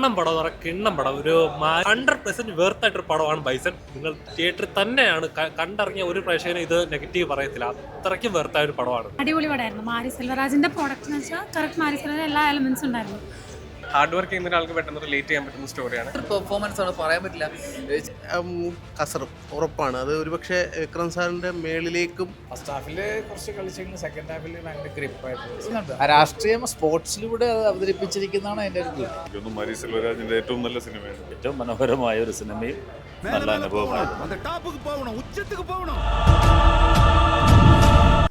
കിണ്ണം പടം എന്ന് പറയുക കിണ്ണം പടം. ഒരു ഹൺഡ്രഡ് പെർസെന്റ് വേർത്ത് ആയിട്ടൊരു പടമാണ് ബൈസൺ. നിങ്ങൾ തിയേറ്ററിൽ തന്നെയാണ് കണ്ടിറങ്ങിയ ഒരു പ്രേക്ഷകനും ഇത് നെഗറ്റീവ് പറയത്തില്ല. അത്രയ്ക്കും വേർത്തായ ഒരു പടമാണ്. അടിപൊളി പടമായിരുന്നു. മാരി സെൽവരാജിന്റെ പ്രോഡക്റ്റ് എന്ന് വെച്ചാൽ കറക്റ്റ് മാരി സെൽവരാജ് എല്ലാ എലമെന്റ്സ് ഉണ്ടായിരുന്നു. ഹാർഡ് വർക്ക് ചെയ്യുന്ന ഒരാൾക്ക് പെട്ടെന്ന് റിലേറ്റ് ചെയ്യാൻ പറ്റുന്ന സ്റ്റോറിയാണ് പെർഫോമൻസ് ആണ് പറയാൻ പറ്റില്ല. കസറും ഉറപ്പാണ്. അത് ഒരുപക്ഷെ വിക്രം സാറിന്റെ മേളിലേക്കും ഫസ്റ്റ് ഹാഫിൽ കുറച്ച് കളിച്ചെങ്കിലും സെക്കൻഡ് ഹാഫിൽ ഭയങ്കര ഗ്രിപ്പായിട്ട് ആ രാഷ്ട്രീയം സ്പോർട്സിലൂടെ അത് അവതരിപ്പിച്ചിരിക്കുന്നതാണ് എന്റെ ഒരു ഇതൊന്നും സെൽവരാജിന്റെ ഏറ്റവും നല്ല സിനിമയാണ്. ഏറ്റവും മനോഹരമായ ഒരു സിനിമയും നല്ല അനുഭവമായിരുന്നു.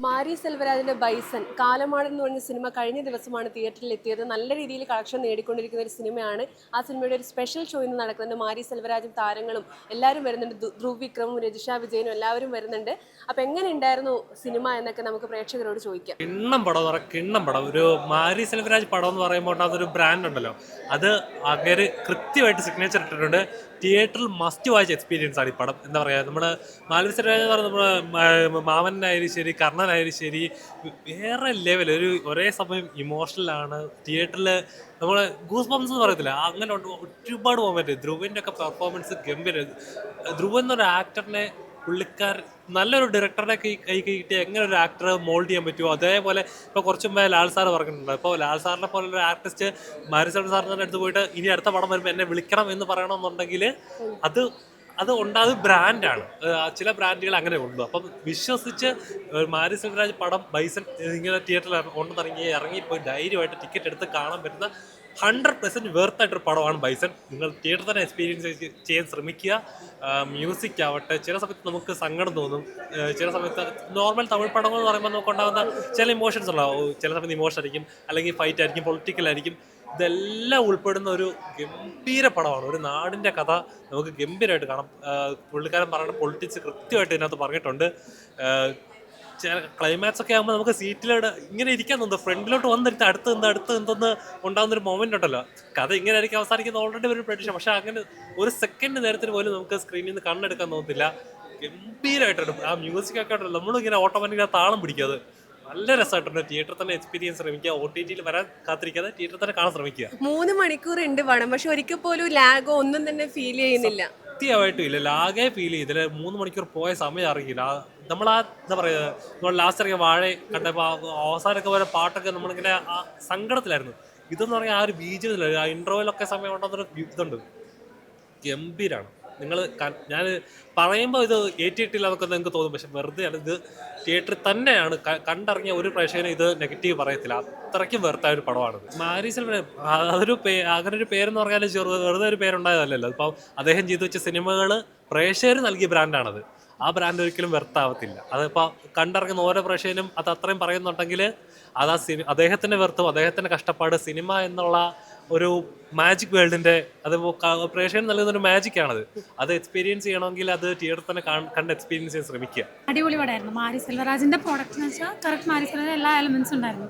മാരി സെൽവരാജിന്റെ ബൈസൺ കാലമാടൻ എന്ന് പറഞ്ഞ സിനിമ കഴിഞ്ഞ ദിവസമാണ് തിയേറ്ററിൽ എത്തിയത്. നല്ല രീതിയിൽ കളക്ഷൻ നേടിക്കൊണ്ടിരിക്കുന്ന ഒരു സിനിമയാണ്. ആ സിനിമയുടെ ഒരു സ്പെഷ്യൽ ഷോ ഇന്ന് നടക്കുന്നുണ്ട്. മാരി സെൽവരാജും താരങ്ങളും എല്ലാവരും വരുന്നുണ്ട്. ധ്രുവ് വിക്രമും രജിഷ വിജയനും എല്ലാവരും വരുന്നുണ്ട്. അപ്പൊ എങ്ങനെ ഉണ്ടായിരുന്നു സിനിമ എന്നൊക്കെ നമുക്ക് പ്രേക്ഷകരോട് ചോദിക്കാം. കിണ്ണം പടം പറഞ്ഞാൽ കിണ്ണം പടം. ഒരു മാരി സെൽവരാജ് പടം എന്ന് പറയുമ്പോൾ അതൊരു ബ്രാൻഡ് ഉണ്ടല്ലോ. അത് അങ്ങനെ കൃത്യമായിട്ട് സിഗ്നേച്ചർ ഇട്ടിട്ടുണ്ട്. തിയേറ്ററിൽ മസ്റ്റ് വാച്ച് എക്സ്പീരിയൻസ് ആണ് ഈ പടം. എന്താ പറയുക നമ്മൾ മാലവി സെൽവരാജ് മാമനായാലും ശരി കർണനായാലും ശരി വേറെ ലെവൽ ഒരു ഒരേ സമയം ഇമോഷണലാണ് തിയേറ്ററിൽ നമ്മൾ ഗൂസ് ബംസ് എന്ന് പറയത്തില്ല. അങ്ങനെ ഒരുപാട് മൊമെന്റ് ധ്രുവിന്റെ ഒക്കെ പെർഫോമൻസ് ഗംഭീര. ധ്രുവൻ എന്നൊരു ആക്ടറിനെ പുള്ളിക്കാർ നല്ലൊരു ഡയറക്ടറുടെ കൈ കൈ കിട്ടി എങ്ങനെ ഒരു ആക്ടർ മോൾഡ് ചെയ്യാൻ പറ്റുമോ അതേപോലെ ഇപ്പോൾ കുറച്ച് മുമ്പേ ലാൽ സാർ പറഞ്ഞിട്ടുണ്ട്. ഇപ്പോൾ ലാൽ സാറിനെ പോലെ ഒരു ആർട്ടിസ്റ്റ് മാരിസൺ സാറിന്റെ അടുത്ത് പോയിട്ട് ഇനി അടുത്ത പടം വരുമ്പോൾ എന്നെ വിളിക്കണം എന്ന് പറയണമെന്നുണ്ടെങ്കിൽ അത് അത് ഉണ്ടാകും ബ്രാൻഡാണ് ചില ബ്രാൻഡുകൾ അങ്ങനെ ഉള്ളൂ അപ്പം വിശ്വസിച്ച് മാരി സെൽവരാജ് പടം ബൈസൺ ഇങ്ങനെ തിയേറ്ററിൽ ഉണ്ടെന്നിറങ്ങി ഇറങ്ങിപ്പോയി ധൈര്യമായിട്ട് ടിക്കറ്റ് എടുത്ത് കാണാൻ പറ്റുന്ന ഹൺഡ്രഡ് പെർസെന്റ് വേർത്തായിട്ടൊരു പടമാണ് ബൈസൺ. നിങ്ങൾ തിയേറ്റർ തന്നെ എക്സ്പീരിയൻസ് ചെയ്യാൻ ശ്രമിക്കുക. മ്യൂസിക് ആവട്ടെ ചില സമയത്ത് നമുക്ക് സങ്കടം തോന്നും. ചില സമയത്ത് നോർമൽ തമിഴ് പടങ്ങൾ എന്ന് പറയുമ്പോൾ നമുക്ക് ഉണ്ടാകുന്ന ചില ഇമോഷൻസ് ഉണ്ടാവും. ചില സമയത്ത് ഇമോഷൻ ആയിരിക്കും അല്ലെങ്കിൽ ഫൈറ്റ് ആയിരിക്കും പൊളിറ്റിക്കൽ ആയിരിക്കും. ഇതെല്ലാം ഉൾപ്പെടുന്ന ഒരു ഗംഭീര പടമാണ്. ഒരു നാടിന്റെ കഥ നമുക്ക് ഗംഭീരമായിട്ട് കാണാം. പുള്ളിക്കാരൻ പറയുന്ന പൊളിറ്റിക്സ് കൃത്യമായിട്ട് ഇതിനകത്ത് പറഞ്ഞിട്ടുണ്ട്. ചില ക്ലൈമാക്സ് ഒക്കെ ആകുമ്പോൾ നമുക്ക് സീറ്റിലോട്ട് ഇങ്ങനെ ഇരിക്കാൻ തോന്നുന്നു ഫ്രണ്ടിലോട്ട് വന്നിട്ട് അടുത്ത് നിന്ന് അടുത്ത് എന്തെന്ന് ഉണ്ടാകുന്ന ഒരു മൊമെന്റ് ഉണ്ടല്ലോ. കഥ ഇങ്ങനെ ആയിരിക്കും അവസാനിക്കുന്ന ഓൾറെഡി ഒരു പ്രഡിഷൻ പക്ഷേ അങ്ങനെ ഒരു സെക്കൻഡ് നേരത്തിന് പോലും നമുക്ക് സ്ക്രീനിൽ നിന്ന് കണ്ണെടുക്കാൻ തോന്നത്തില്ല. ഗംഭീരമായിട്ടുണ്ട് ആ മ്യൂസിക് ഒക്കെ ഉണ്ടല്ലോ. നമ്മളിങ്ങനെ ഓട്ടോമാറ്റിക്കാ താളം പിടിക്കാതെ നല്ല രസമായിട്ടുണ്ട്. തിയേറ്ററിൽ തന്നെ എക്സ്പീരിയൻസ് ശ്രമിക്കുക. ഒ ടി ടിയിൽ വരാൻ കാത്തിരിക്കാതെ തിയേറ്ററിൽ തന്നെ കാണാൻ ശ്രമിക്കുക. മൂന്ന് മണിക്കൂർ ഉണ്ട് വേണം. പക്ഷെ ഒരിക്കൽ പോലും ലാഗോ ഒന്നും തന്നെ ഫീൽ ചെയ്യുന്നില്ല. കൃത്യമായിട്ടും ഇല്ല. ലാഗേ ഫീൽ ചെയ്തില്ല. മൂന്ന് മണിക്കൂർ പോയ സമയം അറിയില്ല. നമ്മൾ ആ എന്താ പറയുക നമ്മൾ ലാസ്റ്റ് ഇറങ്ങിയ വാഴ കണ്ടപ്പോൾ അവസാനമൊക്കെ വരെ പാട്ടൊക്കെ നമ്മളിങ്ങനെ ആ സങ്കടത്തിലായിരുന്നു. ഇതെന്ന് പറഞ്ഞാൽ ആ ഒരു ബീജില്ല ആ ഇൻട്രോയിലൊക്കെ സമയം ഉണ്ടെന്നൊരു ഇതുണ്ട്. ഗംഭീരാണ്. നിങ്ങൾ ഞാൻ പറയുമ്പോൾ ഇത് ഏറ്റിട്ടില്ല എന്നൊക്കെ നിങ്ങൾക്ക് തോന്നും പക്ഷെ വെറുതെ ആണ് ഇത് തിയേറ്ററിൽ തന്നെയാണ്. കണ്ടിറങ്ങിയ ഒരു പ്രേക്ഷകനും ഇത് നെഗറ്റീവ് പറയത്തില്ല. അത്രയ്ക്കും വെറുതായ ഒരു പടമാണ് മാരീസൽ അതൊരു പേ അങ്ങനെ ഒരു പേരെന്ന് പറഞ്ഞാൽ ചെറു വെറുതെ ഒരു പേരുണ്ടായതല്ലല്ലോ. അപ്പം അദ്ദേഹം ചെയ്തു വെച്ച സിനിമകൾ പ്രേക്ഷകർ നൽകിയ ബ്രാൻഡാണത്. ആ ബ്രാൻഡ് ഒരിക്കലും വെർത്താവത്തില്ല അതിപ്പോൾ കണ്ടിറങ്ങുന്ന ഓരോ പ്രേക്ഷകനും അത് അത്രയും പറയുന്നുണ്ടെങ്കിൽ അത് ആ സിനി അദ്ദേഹത്തിന്റെ വെർത്തും അദ്ദേഹത്തിന്റെ കഷ്ടപ്പാട് സിനിമ എന്നുള്ള ഒരു മാജിക് വേൾഡിന്റെ അത് പ്രേക്ഷകൻ നൽകുന്ന ഒരു മാജിക് ആണത്. അത് എക്സ്പീരിയൻസ് ചെയ്യണമെങ്കിൽ അത് തിയേറ്ററിൽ തന്നെ കാണ്- കണ്ട് എക്സ്പീരിയൻസ് ചെയ്യാൻ ശ്രമിക്കുക. അടിപൊളി പടമായിരുന്നു. മാരി സെൽവരാജിന്റെ പ്രോഡക്റ്റ് എന്ന് വെച്ചാൽ കറക്റ്റ് മാരി സെൽവരാജ് എല്ലാ എലമെന്റ്സ് ഉണ്ടായിരുന്നു.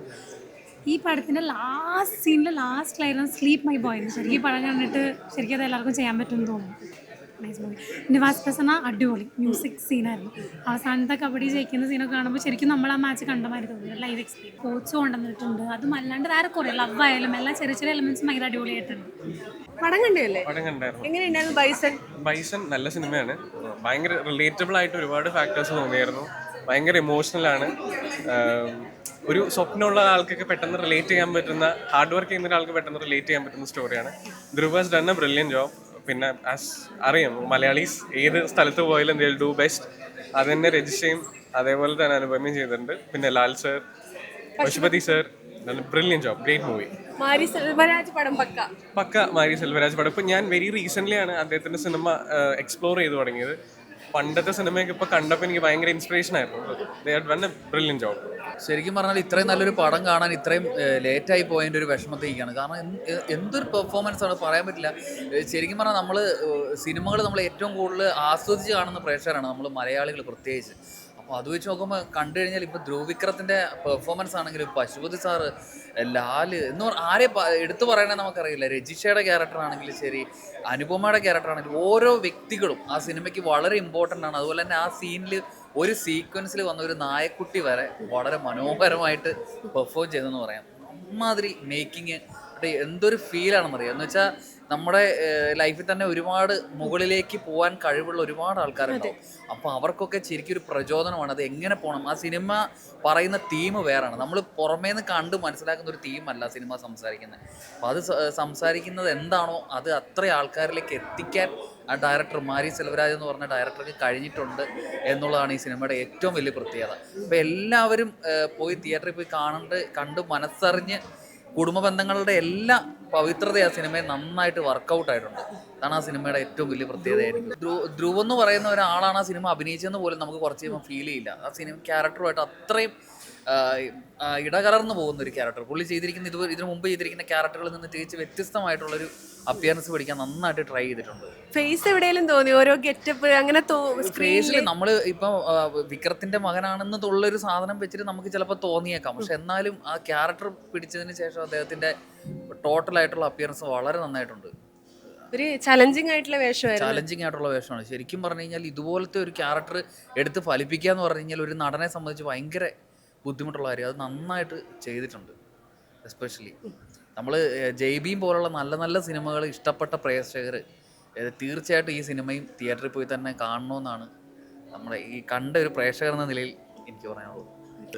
ഈ പടത്തിന്റെ ലാസ്റ്റ് സീനിലെ ലാസ്റ്റ് ലൈനാണ് സ്ലീപ്പ് മൈ ബോയ് ശരിക്കും ഈ പടം കണ്ടിട്ട് ശരിക്കും അത് എല്ലാവർക്കും ചെയ്യാൻ പറ്റുമെന്ന് തോന്നുന്നു. നൈസ് മൂവി നിവാസ് പ്രസന്ന അടിപൊളി മ്യൂസിക് സീനായിരുന്നു അവസാനത്തെ കബഡി ജയിക്കുന്ന സീനൊക്കെ കാണുമ്പോൾ ശരിക്കും നമ്മൾ ആ മാച്ച് കണ്ട മാതിരി തോന്നുന്നു ലൈവ് എക്സ്പീരിയൻസ് കോച്ച് കൊണ്ടുവന്നിട്ടുണ്ട്. അതും അല്ലാണ്ട് വേറെ കുറേ ലവ് ആയാലും എല്ലാ ചെറിയ ചെറിയ എലമെന്റ്സും ഭയങ്കര അടിപൊളിയായിട്ടുണ്ട്. പടം കണ്ടല്ലേ? പടം കണ്ടായിരുന്നു. എങ്ങനെയുണ്ടായിരുന്നു ബൈസൺ? ബൈസൺ നല്ല സിനിമയാണ്. ഭയങ്കര റിലേറ്റബിൾ ആയിട്ട് ഒരുപാട് ഫാക്ടേഴ്സ് തോന്നിയായിരുന്നു. ഭയങ്കര ഇമോഷണൽ ആണ്. ഒരു സ്വപ്നമുള്ള ആൾക്കൊക്കെ പെട്ടെന്ന് റിലേറ്റ് ചെയ്യാൻ പറ്റുന്ന ഹാർഡ് വർക്ക് ചെയ്യുന്ന ഒരാൾക്ക് പെട്ടെന്ന് റിലേറ്റ് ചെയ്യാൻ പറ്റുന്ന സ്റ്റോറിയാണ് ധ്രുവാസ് ഡൺ എ ബ്രില്യൻ ജോബ് പിന്നെ ആസ് അറിയാം മലയാളീസ് ഏത് സ്ഥലത്ത് പോയാലും ദിൽ ഡു ബെസ്റ്റ് അത് തന്നെ രജിസ്റ്റയും അതേപോലെ തന്നെ അനുപമയും ചെയ്തിട്ടുണ്ട്. പിന്നെ Lal sir Pasupathi sir brilliant job great movie Mari Selvaraj പടം പക്ക. പക്ക മാരി സെൽവരാജ് പടം. ഇപ്പം ഞാൻ വെരി റീസെന്റ്ലി ആണ് അദ്ദേഹത്തിന്റെ സിനിമ എക്സ്പ്ലോർ ചെയ്തു തുടങ്ങിയത്. പണ്ടത്തെ സിനിമയൊക്കെ ഇപ്പൊ കണ്ടപ്പോൾ എനിക്ക് ഭയങ്കര ഇൻസ്പിറേഷൻ ആയിരുന്നു ബ്രില്യൻ ജോബ് ശരിക്കും പറഞ്ഞാൽ ഇത്രയും നല്ലൊരു പടം കാണാൻ ഇത്രയും ലേറ്റ് ആയി പോയതിന്റെ ഒരു വിഷമത്തേക്കാണ് കാരണം എന്തൊരു പെർഫോമൻസ് ആണ് പറയാൻ പറ്റില്ല. ശരിക്കും പറഞ്ഞാൽ നമ്മൾ സിനിമകൾ നമ്മൾ ഏറ്റവും കൂടുതൽ ആസ്വദിച്ച് കാണുന്ന പ്രേക്ഷകരാണ് നമ്മൾ മലയാളികൾ പ്രത്യേകിച്ച്. അത് വെച്ച് നോക്കുമ്പോൾ കണ്ടു കഴിഞ്ഞാൽ ഇപ്പോൾ ധ്രുവിക്രത്തിന്റെ പെർഫോമൻസ് ആണെങ്കിലും പശുപതി സാറ് ലാൽ എന്ന് ആരെ എടുത്തു പറയണേ നമുക്കറിയില്ല. രജിഷയുടെ ക്യാരക്ടർ ആണെങ്കിലും ശരി അനുപമയുടെ ക്യാരക്ടർ ആണെങ്കിലും ഓരോ വ്യക്തികളും ആ സിനിമയ്ക്ക് വളരെ ഇമ്പോർട്ടന്റ് ആണ്. അതുപോലെ തന്നെ ആ സീനിൽ ഒരു സീക്വൻസിൽ വന്ന ഒരു നായക്കുട്ടി വരെ വളരെ മനോഹരമായിട്ട് പെർഫോം ചെയ്തെന്ന് പറയാം. അമ്മാതിരി മേക്കിങ് എന്തൊരു ഫീലാണെന്നറിയാം എന്ന് വെച്ചാൽ നമ്മുടെ ലൈഫിൽ തന്നെ ഒരുപാട് മുകളിലേക്ക് പോകാൻ കഴിവുള്ള ഒരുപാട് ആൾക്കാരുണ്ടാവും. അപ്പോൾ അവർക്കൊക്കെ ശരിക്കും ഒരു പ്രചോദനമാണ്. അത് എങ്ങനെ പോകണം ആ സിനിമ പറയുന്ന തീം വേറാണ്. നമ്മൾ പുറമേന്ന് കണ്ട് മനസ്സിലാക്കുന്ന ഒരു തീം അല്ല സിനിമ സംസാരിക്കുന്നത്. അപ്പോൾ അത് സംസാരിക്കുന്നത് എന്താണോ അത് അത്ര ആൾക്കാരിലേക്ക് എത്തിക്കാൻ ആ ഡയറക്ടർ മാരി സെൽവരാജ് എന്ന് പറഞ്ഞ ഡയറക്ടർക്ക് കഴിഞ്ഞിട്ടുണ്ട് എന്നുള്ളതാണ് ഈ സിനിമയുടെ ഏറ്റവും വലിയ പ്രത്യേകത. അപ്പോൾ എല്ലാവരും പോയി തിയേറ്ററിൽ പോയി കാണണ്ട് കണ്ട് മനസ്സറിഞ്ഞ് കുടുംബ ബന്ധങ്ങളുടെ എല്ലാ പവിത്രത ആ സിനിമയിൽ നന്നായിട്ട് വർക്കൗട്ട് ആയിട്ടുണ്ട്. അതാണ് ആ സിനിമയുടെ ഏറ്റവും വലിയ പ്രത്യേകത എനിക്ക്. ധ്രുവ് എന്ന് പറയുന്ന ഒരാളാണ് ആ സിനിമ അഭിനയിച്ചതെന്ന് പോലും നമുക്ക് കുറച്ച് ഫീൽ ചെയ്യില്ല. ആ സിനിമ ക്യാരക്ടറുമായിട്ട് അത്രയും ഇടകലർന്നു പോകുന്ന ഒരു ക്യാരക്ടർ പുള്ളി ചെയ്തിരിക്കുന്ന ഇത് ഇതിനു മുമ്പ് ചെയ്തിരിക്കുന്ന ക്യാരക്ടറുകളിൽ നിന്ന് തികച്ച് വ്യത്യസ്തമായിട്ടുള്ളൊരു അപ്പിയറൻസ് പിടിക്കാൻ നന്നായിട്ട് ട്രൈ ചെയ്തിട്ടുണ്ട്. ഫേസ് എവിടെയെങ്കിലും തോന്നി ഓരോ ഗെറ്റപ്പ് അങ്ങനെ ഫേസിൽ നമ്മൾ ഇപ്പം വിക്രത്തിന്റെ മകനാണെന്ന് തുള്ളൊരു സാധനം വെച്ചിട്ട് നമുക്ക് ചിലപ്പോൾ തോന്നിയേക്കാം. പക്ഷെ എന്നാലും ആ ക്യാരക്ടർ പിടിച്ചതിന് ശേഷം അദ്ദേഹത്തിന്റെ ടോട്ടൽ ആയിട്ടുള്ള അപ്പിയറൻസ് വളരെ നന്നായിട്ടുണ്ട്. ഒരു ചലഞ്ചിങ് ആയിട്ടുള്ള വേഷമാണ് ചലഞ്ചിങ് ആയിട്ടുള്ള വേഷമാണ്. ശരിക്കും പറഞ്ഞു കഴിഞ്ഞാൽ ഇതുപോലത്തെ ഒരു ക്യാരക്ടർ എടുത്ത് ഫലിപ്പിക്കുക എന്ന് പറഞ്ഞു കഴിഞ്ഞാൽ ഒരു നടനെ സംബന്ധിച്ച് ഭയങ്കര ബുദ്ധിമുട്ടുള്ള കാര്യം. അത് നന്നായിട്ട് ചെയ്തിട്ടുണ്ട്. എസ്പെഷ്യലി നമ്മൾ ജയ്ബീം പോലുള്ള നല്ല നല്ല സിനിമകൾ ഇഷ്ടപ്പെട്ട പ്രേക്ഷകർ തീർച്ചയായിട്ടും ഈ സിനിമയും തിയേറ്ററിൽ പോയി തന്നെ കാണണമെന്നാണ് നമ്മുടെ ഈ കണ്ട ഒരു പ്രേക്ഷകർ എന്ന നിലയിൽ എനിക്ക് പറയാനുള്ളത്.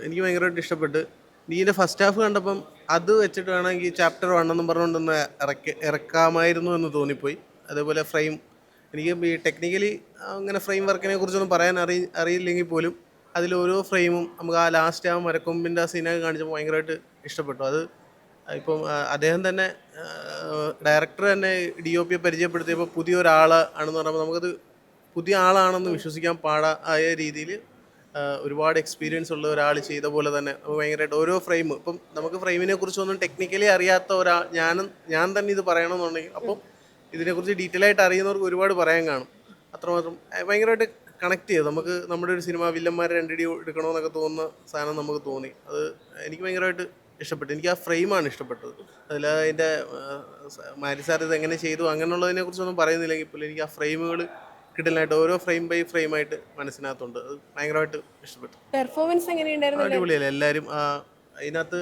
എനിക്ക് ഭയങ്കരമായിട്ട് ഇഷ്ടപ്പെട്ട് നീന്റെ ഫസ്റ്റ് ഹാഫ് കണ്ടപ്പം അത് വെച്ചിട്ട് വേണമെങ്കിൽ ചാപ്റ്റർ വണ്ണെന്നും പറഞ്ഞുകൊണ്ടൊന്ന് ഇറക്കി ഇറക്കാമായിരുന്നു എന്ന് തോന്നിപ്പോയി. അതേപോലെ ഫ്രെയിം എനിക്ക് ഈ ടെക്നിക്കലി അങ്ങനെ ഫ്രെയിം വർക്കിനെ കുറിച്ചൊന്നും പറയാൻ അറി അറിയില്ലെങ്കിൽ പോലും അതിൽ ഓരോ ഫ്രെയിമും നമുക്ക് ആ ലാസ്റ്റ് ആ മരക്കൊമ്പിന്റെ ആ സീനൊക്കെ കാണിച്ചപ്പോൾ ഭയങ്കരമായിട്ട് ഇഷ്ടപ്പെട്ടു. അത് ഇപ്പം അദ്ദേഹം തന്നെ ഡയറക്ടർ തന്നെ ഡി ഒ പിയെ പരിചയപ്പെടുത്തിയപ്പോൾ പുതിയൊരാൾ ആണെന്ന് പറയുമ്പോൾ നമുക്കത് പുതിയ ആളാണെന്ന് വിശ്വസിക്കാൻ പാടാ ആയ രീതിയിൽ ഒരുപാട് എക്സ്പീരിയൻസ് ഉള്ള ഒരാൾ ചെയ്ത പോലെ തന്നെ ഭയങ്കരമായിട്ട് ഓരോ ഫ്രെയിം ഇപ്പം നമുക്ക് ഫ്രെയിമിനെ കുറിച്ചൊന്നും ടെക്നിക്കലി അറിയാത്ത ഒരാൾ ഞാനും ഞാൻ തന്നെ ഇത് പറയണമെന്നുണ്ടെങ്കിൽ അപ്പം ഇതിനെക്കുറിച്ച് ഡീറ്റെയിൽ ആയിട്ട് അറിയുന്നവർക്ക് ഒരുപാട് പറയാൻ കാണും. അത്രമാത്രം ഭയങ്കരമായിട്ട് കണക്ട് ചെയ്തു. നമുക്ക് നമ്മുടെ ഒരു സിനിമ വില്ലന്മാരെ രണ്ടടി എടുക്കണമെന്നൊക്കെ തോന്നുന്ന സാധനം നമുക്ക് തോന്നി. അത് എനിക്ക് ഭയങ്കരമായിട്ട് ഇഷ്ടപ്പെട്ടു. എനിക്ക് ആ ഫ്രെയിമാണ് ഇഷ്ടപ്പെട്ടത്. അതിൽ അതിന്റെ മാരി സാർ ഇത് എങ്ങനെ ചെയ്തു അങ്ങനെയുള്ളതിനെ കുറിച്ചൊന്നും പറയുന്നില്ലെങ്കിൽ പോലും എനിക്ക് ആ ഫ്രെയിമുകൾ കിട്ടലായിട്ട് ഓരോ ഫ്രെയിം ബൈ ഫ്രെയിം ആയിട്ട് മനസ്സിനകത്തുണ്ട്. അത് ഭയങ്കരമായിട്ട് ഇഷ്ടപ്പെട്ടു. പെർഫോമൻസ് എങ്ങനെയുണ്ടായിരുന്നു അടിപൊളിയല്ലേ? എല്ലാവരും ആ, അതിനകത്ത്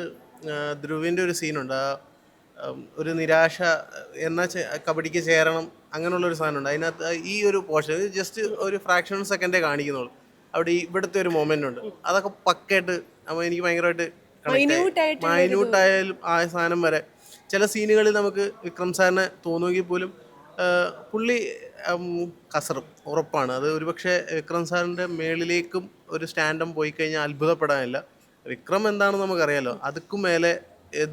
ധ്രുവിന്റെ ഒരു സീനുണ്ട് ആ ഒരു നിരാശ എന്നാ കബഡിക്ക് ചേരണം അങ്ങനെയുള്ള ഒരു സാധനമുണ്ട്. അതിനകത്ത് ഈ ഒരു പോർഷൻ ജസ്റ്റ് ഒരു ഫ്രാക്ഷൻ സെക്കൻഡേ കാണിക്കുന്നുള്ളൂ. അവിടെ ഇവിടുത്തെ ഒരു മൊമെന്റ് ഉണ്ട്. അതൊക്കെ പക്കായിട്ട് അപ്പോൾ എനിക്ക് ഭയങ്കരമായിട്ട് മൈന്യൂട്ടായാലും ആ സാധനം വരെ. ചില സീനുകളിൽ നമുക്ക് വിക്രം സാറിനെ തോന്നുമെങ്കിൽ പോലും പുള്ളി കസറും. ഉറപ്പാണ്. അത് ഒരുപക്ഷെ വിക്രം സാറിന്റെ മേളിലേക്കും ഒരു സ്റ്റാൻഡം പോയി കഴിഞ്ഞാൽ അത്ഭുതപ്പെടാനില്ല. വിക്രം എന്താണെന്ന് നമുക്കറിയാലോ. അതുക്കും മേലെ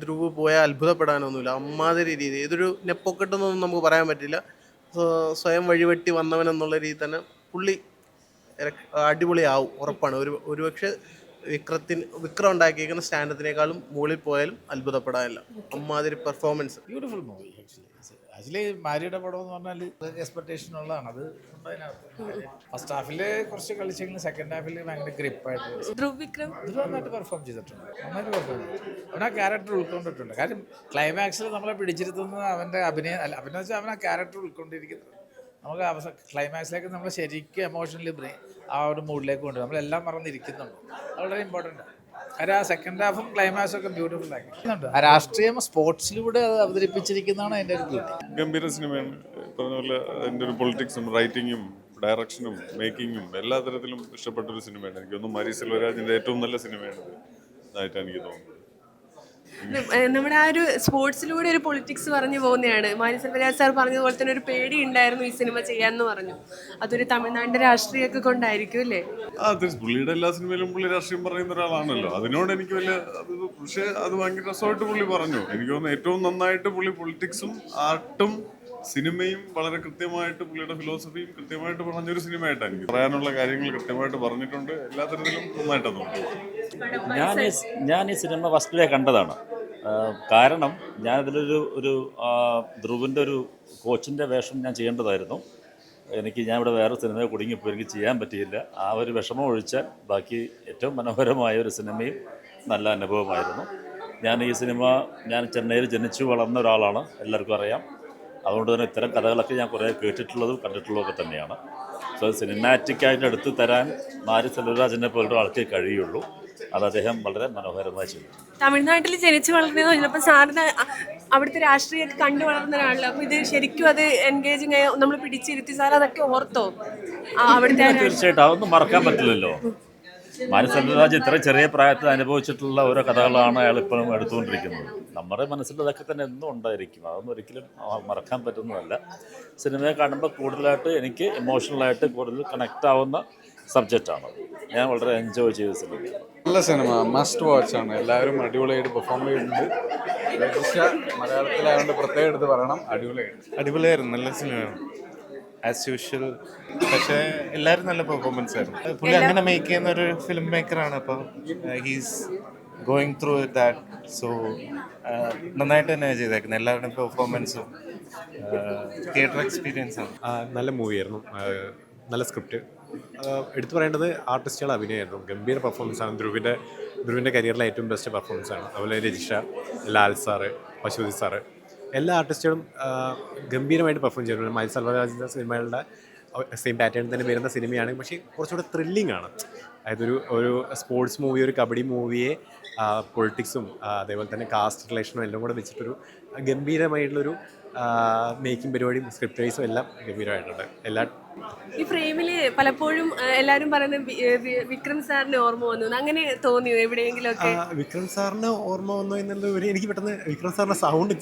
ധ്രുവ് പോയാൽ അത്ഭുതപ്പെടാനൊന്നുമില്ല. അമ്മാതിരി രീതി. ഇതൊരു നെപ്പൊക്കെട്ടെന്നൊന്നും നമുക്ക് പറയാൻ പറ്റില്ല. സ്വയം വഴിവെട്ടി വന്നവൻ എന്നുള്ള രീതി തന്നെ പുള്ളി അടിപൊളിയാവും ഉറപ്പാണ്. ഒരു ഒരുപക്ഷെ വിക്രത്തിന് വിക്രം ഉണ്ടാക്കിയിരിക്കുന്ന സ്റ്റാൻഡത്തിനേക്കാളും മുകളിൽ പോയാലും അത്ഭുതപ്പെടാനില്ല. അമ്മാതിരി performance beautiful movie actually actually മാരിയുടെ പടം എന്ന് പറഞ്ഞാൽ എക്സ്പെക്ടേഷൻ ഉള്ളതാണ് അത് ഫസ്റ്റ് ഹാഫിൽ കുറച്ച് കളിച്ചെങ്കിലും സെക്കൻഡ് ഹാഫിൽ ഭയങ്കര ഗ്രിപ്പായിട്ട് ധ്രുവ് വിക്രം? ഇത് നന്നായിട്ട് പെർഫോം ചെയ്തിട്ടുണ്ട്. നന്നായിട്ട് പെർഫോം ചെയ്തു. അവൻ ആ ക്യാരക്ടർ ഉൾക്കൊണ്ടിട്ടുണ്ട്. കാര്യം ക്ലൈമാക്സിൽ നമ്മളെ പിടിച്ചിരുത്തുന്നത് അവന്റെ അഭിനയം അല്ല അഭിനയം വെച്ചാൽ അവൻ ആ ക്യാരക്ടർ ഉൾക്കൊണ്ടിരിക്കുന്നത്. നമുക്ക് അവസാന ക്ലൈമാക്സിലേക്ക് നമ്മൾ ശരിക്കും എമോഷണലി ആ ഒരു മൂഡിലേക്ക് കൊണ്ടുവരും. നമ്മളെല്ലാം മറന്നിരിക്കുന്നുണ്ട്. അത് വളരെ ഇമ്പോർട്ടന്റ് ആണ്. ആ സെക്കൻഡ് ഹാഫും ക്ലൈമാക്സും ഒക്കെ ബ്യൂട്ടിഫുൾ ആക്കി. ആ രാഷ്ട്രീയം സ്പോർട്സിലൂടെ അത് അവതരിപ്പിച്ചിരിക്കുന്നതാണ് അതിന്റെ ഒരു ബ്യൂട്ടി ഗംഭീര സിനിമയാണ്. പറഞ്ഞ പോലെ അതിന്റെ ഒരു പൊളിറ്റിക്സും റൈറ്റിങ്ങും ഡയറക്ഷനും മേക്കിങ്ങും എല്ലാ തരത്തിലും ഇഷ്ടപ്പെട്ട ഒരു സിനിമയാണ്. എനിക്കൊന്നും മാരി സെൽവരാജിന്റെ ഏറ്റവും നല്ല സിനിമയാണ് ഇത് ഇതായിട്ടാണ് എനിക്ക് തോന്നുന്നത്. നമ്മുടെ ആ ഒരു സ്പോർട്സിലൂടെ ഒരു പൊളിറ്റിക്സ് പറഞ്ഞു പോകുന്നതാണ് മാനി സെൽവരാജ് സാർ പറഞ്ഞതുപോലെ തന്നെ ഒരു പേടി ഉണ്ടായിരുന്നു ഈ സിനിമ ചെയ്യാന്ന് പറഞ്ഞു. അതൊരു തമിഴ്നാടിന്റെ രാഷ്ട്രീയമൊക്കെ കൊണ്ടായിരിക്കും അല്ലേ? പുള്ളിയുടെ എല്ലാ സിനിമയിലും പുള്ളി രാഷ്ട്രീയം പറയുന്ന ഒരാളാണല്ലോ. അതിനോട് എനിക്ക് വലിയ പക്ഷേ അത് ഭയങ്കര രസമായിട്ട് പുള്ളി പറഞ്ഞു. എനിക്ക് തോന്നുന്നു ഏറ്റവും നന്നായിട്ട് പുള്ളി പൊളിറ്റിക്സും ആർട്ടും സിനിമയും വളരെ കൃത്യമായിട്ട് പുള്ളിയുടെ ഫിലോസഫിയും കൃത്യമായിട്ട് പറഞ്ഞൊരു സിനിമയായിട്ടാണ് എനിക്ക് പറയാനുള്ള കാര്യങ്ങൾ കൃത്യമായിട്ട് പറഞ്ഞിട്ടുണ്ട്. എല്ലാ തരത്തിലും നന്നായിട്ടാണ് ഞാൻ ഞാൻ ഈ സിനിമ ഫസ്റ്റ് ഡേ കണ്ടതാണ്. കാരണം ഞാൻ ഇതിലൊരു ഒരു ധ്രുവിന്റെ ഒരു കോച്ചിന്റെ വേഷം ഞാൻ ചെയ്യേണ്ടതായിരുന്നു. എനിക്ക് ഞാൻ ഇവിടെ വേറെ സിനിമയെ കുടുങ്ങിപ്പോയി. എനിക്ക് ചെയ്യാൻ പറ്റിയില്ല. ആ ഒരു വിഷമം ഒഴിച്ചാൽ ബാക്കി ഏറ്റവും മനോഹരമായ ഒരു സിനിമയും നല്ല അനുഭവമായിരുന്നു. ഞാൻ ഈ സിനിമ ഞാൻ ചെന്നൈയിൽ ജനിച്ചു വളർന്ന ഒരാളാണ്. എല്ലാവർക്കും അറിയാം. അതുകൊണ്ട് തന്നെ ഇത്തരം കഥകളൊക്കെ ഞാൻ കുറേ കേട്ടിട്ടുള്ളതും കണ്ടിട്ടുള്ളതൊക്കെ തന്നെയാണ്. സോ സിനിമാറ്റിക്കായിട്ട് എടുത്തു തരാൻ മാരി സെൽവരാജിനെ പോലൊരു ആൾക്ക് കഴിയുള്ളൂ. അത് അദ്ദേഹം വളരെ മനോഹരമായി ചെയ്തു. തമിഴ്നാട്ടിൽ ജനിച്ചു വളർന്നത് ചിലപ്പോൾ സാറിന് അവിടുത്തെ രാഷ്ട്രീയമൊക്കെ കണ്ടു വളർന്ന ഒരാളല്ലോ. അപ്പോൾ ഇത് ശരിക്കും അത് എൻഗേജിങ് ആയി നമ്മൾ പിടിച്ചിരുത്തി. സാർ അതൊക്കെ ഓർത്തോ? അവിടുത്തെ തീർച്ചയായിട്ടും. അതൊന്നും മറക്കാൻ പറ്റില്ലല്ലോ. മാരി ഇത്ര ചെറിയ പ്രായത്തിൽ അനുഭവിച്ചിട്ടുള്ള ഓരോ കഥകളാണ് അയാൾ ഇപ്പോഴും എടുത്തുകൊണ്ടിരിക്കുന്നത്. നമ്മുടെ മനസ്സിൽ അതൊക്കെ തന്നെ എന്നും ഉണ്ടായിരിക്കും. അതൊന്നും ഒരിക്കലും മറക്കാൻ പറ്റുന്നതല്ല. സിനിമയെ കാണുമ്പോൾ കൂടുതലായിട്ട് എനിക്ക് ഇമോഷണലായിട്ട് കൂടുതൽ കണക്റ്റ് ആവുന്ന സബ്ജക്റ്റാണ് ഞാൻ വളരെ എൻജോയ് ചെയ്ത സിനിമ നല്ല സിനിമ. മസ്റ്റ് വാച്ച് ആണ്. എല്ലാവരും അടിപൊളിയായിട്ട് പെർഫോം ചെയ്യുന്നുണ്ട്. മലയാളത്തിലായതുകൊണ്ട് പ്രത്യേകം എടുത്ത് പറയണം. അടിപൊളിയായിട്ട്. അടിപൊളിയായിരുന്നു. നല്ല സിനിമയാണ്. ആസ് യൂഷ്വൽ പക്ഷേ എല്ലാവരും നല്ല പെർഫോമൻസ് ആയിരുന്നു. പുള്ളി അങ്ങനെ മേക്ക് ചെയ്യുന്ന ഒരു ഫിലിം മേക്കറാണ് അപ്പോൾ he's going through that so നന്നായിട്ട് തന്നെ ചെയ്തേക്കുന്നത് എല്ലാവരുടെയും പെർഫോമൻസും തിയേറ്റർ എക്സ്പീരിയൻസ് ആണ്. മൂവി നല്ല മൂവിയായിരുന്നു നല്ല സ്ക്രിപ്റ്റ് എടുത്തു പറയേണ്ടത് ആർട്ടിസ്റ്റുകൾ അഭിനയമായിരുന്നു ഗംഭീര പെർഫോമൻസ് ആണ്. ധ്രുവിന്റെ ധ്രുവിന്റെ കരിയറിലെ ഏറ്റവും ബെസ്റ്റ് പെർഫോമൻസ് ആണ്. അതുപോലെ രജിഷ ലാൽ സാറ് പശുപതി സാറ്. എല്ലാ ആർട്ടിസ്റ്റുകളും ഗംഭീരമായിട്ട് പെർഫോം ചെയ്തിട്ടുണ്ട്. മൈൽ സർവരാജിന്റെ സിനിമകളുടെ സെയിം പാറ്റേൺ തന്നെ വരുന്ന സിനിമയാണ്. പക്ഷേ കുറച്ചുകൂടെ ത്രില്ലിംഗ് ആണ്. അതായത് ഒരു ഒരു സ്പോർട്സ് മൂവി ഒരു കബഡി മൂവിയെ പൊളിറ്റിക്സും അതേപോലെ തന്നെ കാസ്റ്റ് റിലേഷനും എല്ലാം കൂടെ വെച്ചിട്ടൊരു ഗംഭീരമായിട്ടുള്ളൊരു മേക്കിംഗ് പരിപാടിയും സ്ക്രിപ്റ്റ് വൈസും എല്ലാം ഗംഭീരമായിട്ടുണ്ട്. എല്ലാ ഈ ഫ്രെയിമിൽ പലപ്പോഴും എല്ലാവരും പറയുന്നത് വിക്രം സാറിന് ഓർമ്മ വന്നു. അങ്ങനെ തോന്നിയോ എവിടെയെങ്കിലും ഒക്കെ ആ, വിക്രം സാറിന് ഓർമ്മ വന്നു എന്നുള്ള ഒരു എനിക്ക് പെട്ടെന്ന് വിക്രം സാറിന്റെ സൗണ്ട്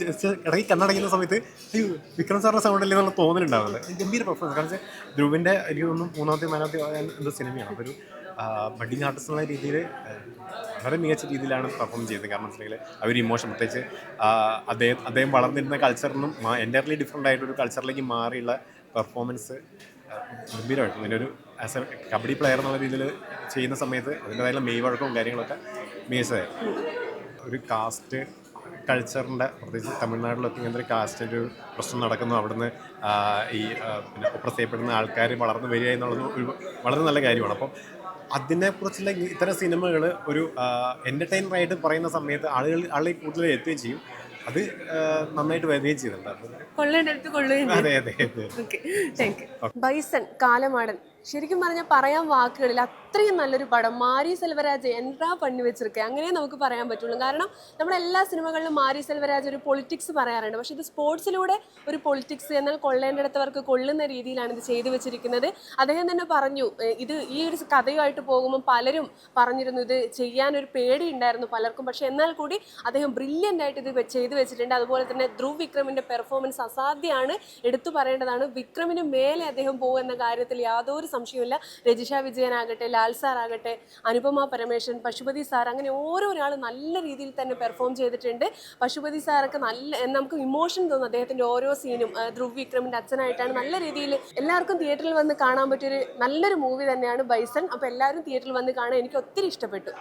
ഇടയ്ക്ക് കണ്ണടയ്ക്കുന്ന സമയത്ത് അയ്യോ വിക്രം സാറിന്റെ സൗണ്ട് അല്ലേ എന്നുള്ള തോന്നലുണ്ടാവുന്നത്. ഗംഭീര പെർഫോമൻസ് കാരണം വെച്ചാൽ ധ്രുവിന്റെ എനിക്ക് തോന്നുന്നു മൂന്നാമത്തെ നാലാമത്തെ എന്തോ സിനിമയാണ്. അപ്പോൾ ഒരു ബഡിങ് ആർട്ടിസ്റ്റ് എന്നുള്ള രീതിയിൽ വളരെ മികച്ച രീതിയിലാണ് പെർഫോം ചെയ്തത്. കാരണം വെച്ചിട്ടുണ്ടെങ്കിൽ ഒരു ഇമോഷൻ പ്രത്യേകിച്ച് അദ്ദേഹം അദ്ദേഹം വളർന്നിരുന്ന കൾച്ചറിനും എന്റയർലി ഡിഫറെന്റ് ആയിട്ടൊരു കൾച്ചറിലേക്ക് മാറിയുള്ള പെർഫോമൻസ് ഗംഭീരമായിട്ടും. അതിന്റെ ഒരു ആസ് എ കബഡി പ്ലെയർ എന്നുള്ള രീതിയിൽ ചെയ്യുന്ന സമയത്ത് അതിന്റെതായുള്ള മെയ് വഴക്കവും കാര്യങ്ങളൊക്കെ മികച്ചതായിരുന്നു ഒരു കാസ്റ്റ് കൾച്ചറിന്റെ പ്രത്യേകിച്ച് തമിഴ്നാട്ടിലൊക്കെ ഇങ്ങനത്തെ ഒരു കാസ്റ്റിന്റെ ഒരു പ്രശ്നം നടക്കുന്നു. അവിടുന്ന് ഈ പിന്നെ ഒപ്രസ് ചെയ്യപ്പെടുന്ന ആൾക്കാർ വളർന്നു വരിക എന്നുള്ളത് ഒരു വളരെ നല്ല കാര്യമാണ്. അപ്പം അതിനെക്കുറിച്ചുള്ള ഇത്തരം സിനിമകൾ ഒരു എന്റർടൈനർ ആയിട്ട് പറയുന്ന സമയത്ത് ആളുകൾ ആളെ കൂടുതൽ എത്തുകയും ചെയ്യും. അത് നന്നായിട്ട് വരികയും ചെയ്തിട്ടുണ്ട്. അപ്പം കൊള്ളുകയും അതെ അതെ അതെ. ഓക്കെ താങ്ക് യു ബൈസൺ കാലമാടൻ. ശരിക്കും പറഞ്ഞാൽ പറയാൻ വാക്കുകളിൽ അത്രയും നല്ലൊരു പടം. മാരി സെൽവരാജ് എന്താ പണി വെച്ചിരിക്കുക അങ്ങനെ നമുക്ക് പറയാൻ പറ്റുള്ളൂ. കാരണം നമ്മുടെ എല്ലാ സിനിമകളിലും മാരി സെൽവരാജ് ഒരു പൊളിറ്റിക്സ് പറയാറുണ്ട്. പക്ഷേ ഇത് സ്പോർട്സിലൂടെ ഒരു പൊളിറ്റിക്സ് എന്നാൽ കൊള്ളേണ്ടിടത്തവർക്ക് കൊള്ളുന്ന രീതിയിലാണ് ഇത് ചെയ്തു വെച്ചിരിക്കുന്നത്. അദ്ദേഹം തന്നെ പറഞ്ഞു ഇത് ഈ ഒരു കഥയുമായിട്ട് പോകുമ്പോൾ പലരും പറഞ്ഞിരുന്നു ഇത് ചെയ്യാൻ ഒരു പേടി ഉണ്ടായിരുന്നു പലർക്കും. പക്ഷേ എന്നാൽ കൂടി അദ്ദേഹം ബ്രില്യന്റ് ആയിട്ട് ഇത് ചെയ്തു വെച്ചിട്ടുണ്ട്. അതുപോലെ തന്നെ ധ്രുവ് വിക്രമിന്റെ പെർഫോമൻസ് അസാധ്യമാണ് എടുത്തു പറയേണ്ടതാണ്. വിക്രമിന് മേലെ അദ്ദേഹം പോകുന്ന കാര്യത്തിൽ യാതൊരു സംശയമില്ല രജിഷ വിജയനാകട്ടെ ലാൽ സാർ ആകട്ടെ അനുപമ പരമേശ്വരൻ പശുപതി സാർ അങ്ങനെ ഓരോ ഒരാൾ നല്ല രീതിയിൽ തന്നെ പെർഫോം ചെയ്തിട്ടുണ്ട്. പശുപതി സാറൊക്കെ നല്ല നമുക്ക് ഇമോഷൻ തോന്നും അദ്ദേഹത്തിന്റെ ഓരോ സീനും. ധ്രുവ് വിക്രമിന്റെ അച്ഛനായിട്ടാണ് നല്ല രീതിയിൽ എല്ലാവർക്കും തിയേറ്ററിൽ വന്ന് കാണാൻ പറ്റിയൊരു നല്ലൊരു മൂവി തന്നെയാണ് ബൈസൺ. അപ്പോൾ എല്ലാവരും തിയേറ്ററിൽ വന്ന് കാണാൻ എനിക്ക് ഒത്തിരി ഇഷ്ടപ്പെട്ടു.